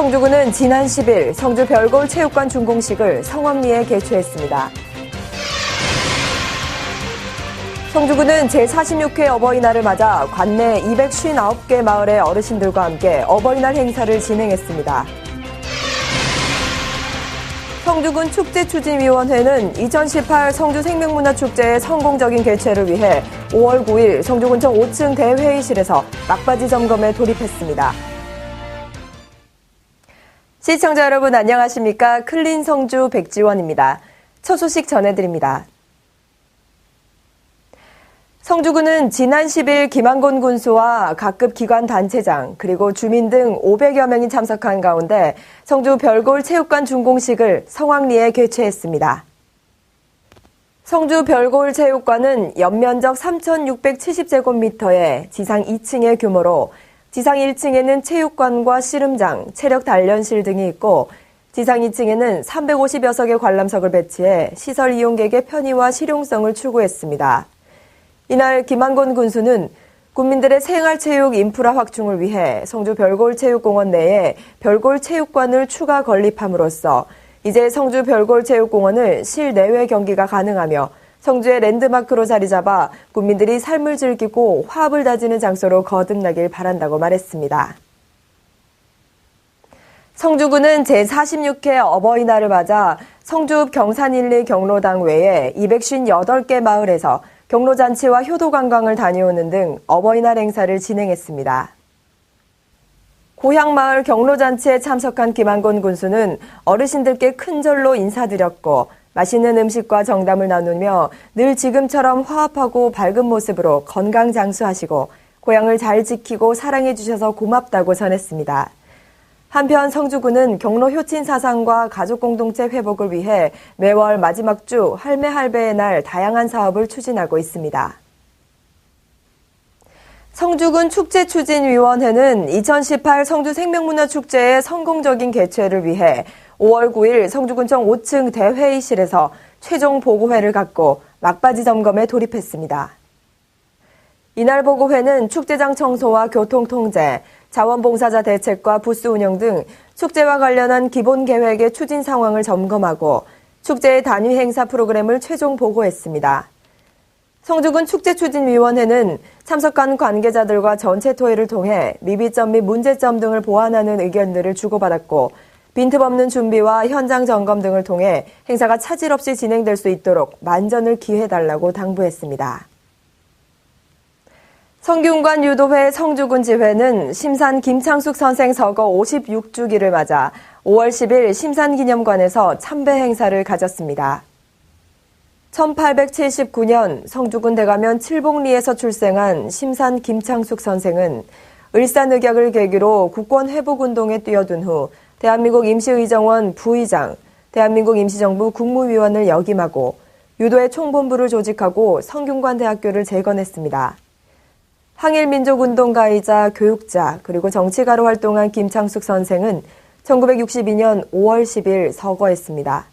성주군은 지난 10일 성주 별골 체육관 준공식을 성황리에 개최했습니다. 성주군은 제46회 어버이날을 맞아 관내 259개 마을의 어르신들과 함께 어버이날 행사를 진행했습니다. 성주군 축제추진위원회는 2018 성주 생명문화축제의 성공적인 개최를 위해 5월 9일 성주군청 5층 대회의실에서 막바지 점검에 돌입했습니다. 시청자 여러분 안녕하십니까? 클린 성주 백지원입니다. 첫 소식 전해드립니다. 성주군은 지난 10일 김한곤 군수와 각급 기관 단체장 그리고 주민 등 500여 명이 참석한 가운데 성주 별골 체육관 준공식을 성황리에 개최했습니다. 성주 별골 체육관은 연면적 3,670제곱미터의 지상 2층의 규모로 지상 1층에는 체육관과 씨름장, 체력 단련실 등이 있고 지상 2층에는 350여 석의 관람석을 배치해 시설 이용객의 편의와 실용성을 추구했습니다. 이날 김한곤 군수는 국민들의 생활체육 인프라 확충을 위해 성주 별골체육공원 내에 별골체육관을 추가 건립함으로써 이제 성주 별골체육공원을 실내외 경기가 가능하며 성주의 랜드마크로 자리 잡아 국민들이 삶을 즐기고 화합을 다지는 장소로 거듭나길 바란다고 말했습니다. 성주군은 제46회 어버이날을 맞아 성주 경산 1, 2 경로당 외에 258개 마을에서 경로잔치와 효도관광을 다녀오는 등 어버이날 행사를 진행했습니다. 고향마을 경로잔치에 참석한 김한곤 군수는 어르신들께 큰절로 인사드렸고 맛있는 음식과 정담을 나누며 늘 지금처럼 화합하고 밝은 모습으로 건강 장수하시고 고향을 잘 지키고 사랑해 주셔서 고맙다고 전했습니다. 한편 성주군은 경로 효친 사상과 가족 공동체 회복을 위해 매월 마지막 주 할매 할배의 날 다양한 사업을 추진하고 있습니다. 성주군 축제추진위원회는 2018 성주 생명문화축제의 성공적인 개최를 위해 5월 9일 성주군청 5층 대회의실에서 최종 보고회를 갖고 막바지 점검에 돌입했습니다. 이날 보고회는 축제장 청소와 교통 통제, 자원봉사자 대책과 부스 운영 등 축제와 관련한 기본 계획의 추진 상황을 점검하고 축제의 단위 행사 프로그램을 최종 보고했습니다. 성주군 축제추진위원회는 참석한 관계자들과 전체 토의를 통해 미비점 및 문제점 등을 보완하는 의견들을 주고받았고 빈틈 없는 준비와 현장 점검 등을 통해 행사가 차질 없이 진행될 수 있도록 만전을 기해달라고 당부했습니다. 성균관 유도회 성주군 지회는 심산 김창숙 선생 서거 56주기를 맞아 5월 10일 심산기념관에서 참배 행사를 가졌습니다. 1879년 성주군 대가면 칠봉리에서 출생한 심산 김창숙 선생은 을산의격을 계기로 국권 회복운동에 뛰어든 후 대한민국 임시의정원 부의장, 대한민국 임시정부 국무위원을 역임하고 유도의 총본부를 조직하고 성균관 대학교를 재건했습니다. 항일민족운동가이자 교육자 그리고 정치가로 활동한 김창숙 선생은 1962년 5월 10일 서거했습니다.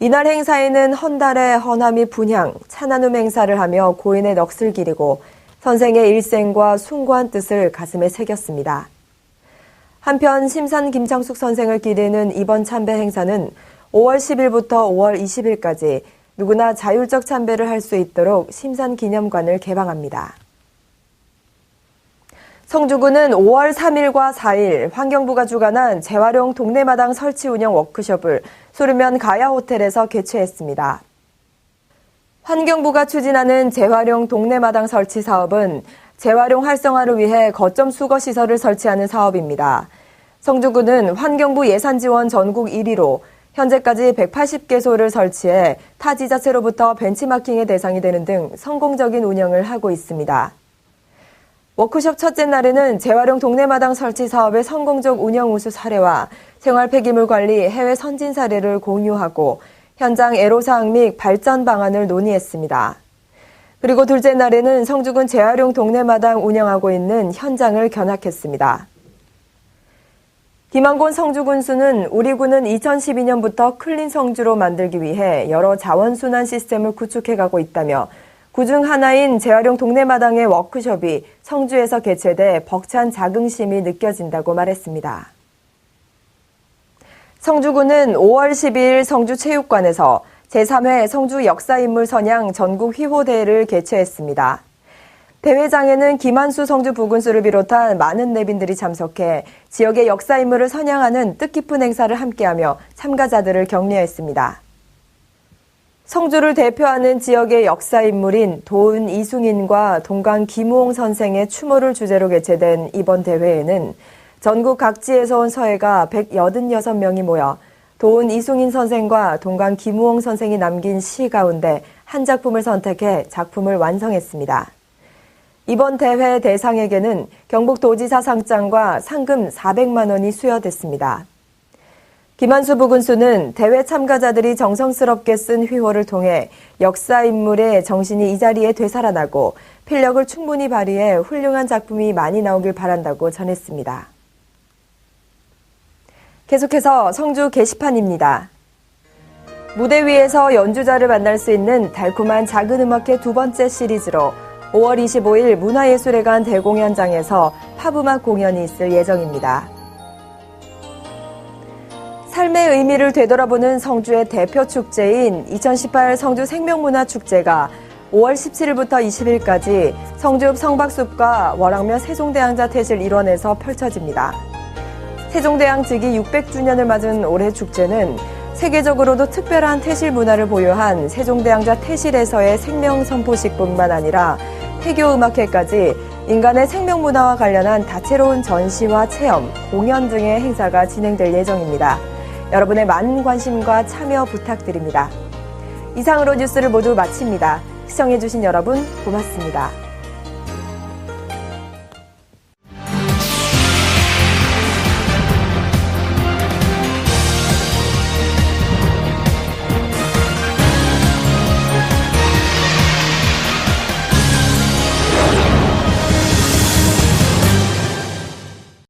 이날 행사에는 헌달의 헌함이 분향, 찬한음 행사를 하며 고인의 넋을 기리고 선생의 일생과 숭고한 뜻을 가슴에 새겼습니다. 한편 심산 김창숙 선생을 기리는 이번 참배 행사는 5월 10일부터 5월 20일까지 누구나 자율적 참배를 할 수 있도록 심산 기념관을 개방합니다. 성주군은 5월 3일과 4일 환경부가 주관한 재활용 동네마당 설치 운영 워크숍을 소르면 가야 호텔에서 개최했습니다. 환경부가 추진하는 재활용 동네마당 설치 사업은 재활용 활성화를 위해 거점 수거 시설을 설치하는 사업입니다. 성주군은 환경부 예산 지원 전국 1위로 현재까지 180개소를 설치해 타 지자체로부터 벤치마킹의 대상이 되는 등 성공적인 운영을 하고 있습니다. 워크숍 첫째 날에는 재활용 동네마당 설치 사업의 성공적 운영 우수 사례와 생활 폐기물 관리 해외 선진 사례를 공유하고 현장 애로사항 및 발전 방안을 논의했습니다. 그리고 둘째 날에는 성주군 재활용 동네마당 운영하고 있는 현장을 견학했습니다. 김한곤 성주군수는 우리 군은 2012년부터 클린 성주로 만들기 위해 여러 자원순환 시스템을 구축해가고 있다며 그중 하나인 재활용 동네마당의 워크숍이 성주에서 개최돼 벅찬 자긍심이 느껴진다고 말했습니다. 성주군은 5월 12일 성주체육관에서 제3회 성주 역사인물 선양 전국 휘호대회를 개최했습니다. 대회장에는 김한수 성주 부군수를 비롯한 많은 내빈들이 참석해 지역의 역사인물을 선양하는 뜻깊은 행사를 함께하며 참가자들을 격려했습니다. 성주를 대표하는 지역의 역사인물인 도은 이승인과 동강 김우홍 선생의 추모를 주제로 개최된 이번 대회에는 전국 각지에서 온 서예가 186명이 모여 도은 이승인 선생과 동강 김우홍 선생이 남긴 시 가운데 한 작품을 선택해 작품을 완성했습니다. 이번 대회 대상에게는 경북도지사 상장과 상금 400만 원이 수여됐습니다. 김한수 부군수는 대회 참가자들이 정성스럽게 쓴 휘호를 통해 역사 인물의 정신이 이 자리에 되살아나고 필력을 충분히 발휘해 훌륭한 작품이 많이 나오길 바란다고 전했습니다. 계속해서 성주 게시판입니다. 무대 위에서 연주자를 만날 수 있는 달콤한 작은 음악회 두 번째 시리즈로 5월 25일 문화예술회관 대공연장에서 팝음악 공연이 있을 예정입니다. 삶의 의미를 되돌아보는 성주의 대표 축제인 2018 성주 생명문화축제가 5월 17일부터 20일까지 성주읍 성박숲과 월왕면 세종대왕자 태실 일원에서 펼쳐집니다. 세종대왕 즉위 600주년을 맞은 올해 축제는 세계적으로도 특별한 태실 문화를 보유한 세종대왕자 태실에서의 생명 선포식뿐만 아니라 해교 음악회까지 인간의 생명 문화와 관련한 다채로운 전시와 체험, 공연 등의 행사가 진행될 예정입니다. 여러분의 많은 관심과 참여 부탁드립니다. 이상으로 뉴스를 모두 마칩니다. 시청해주신 여러분 고맙습니다.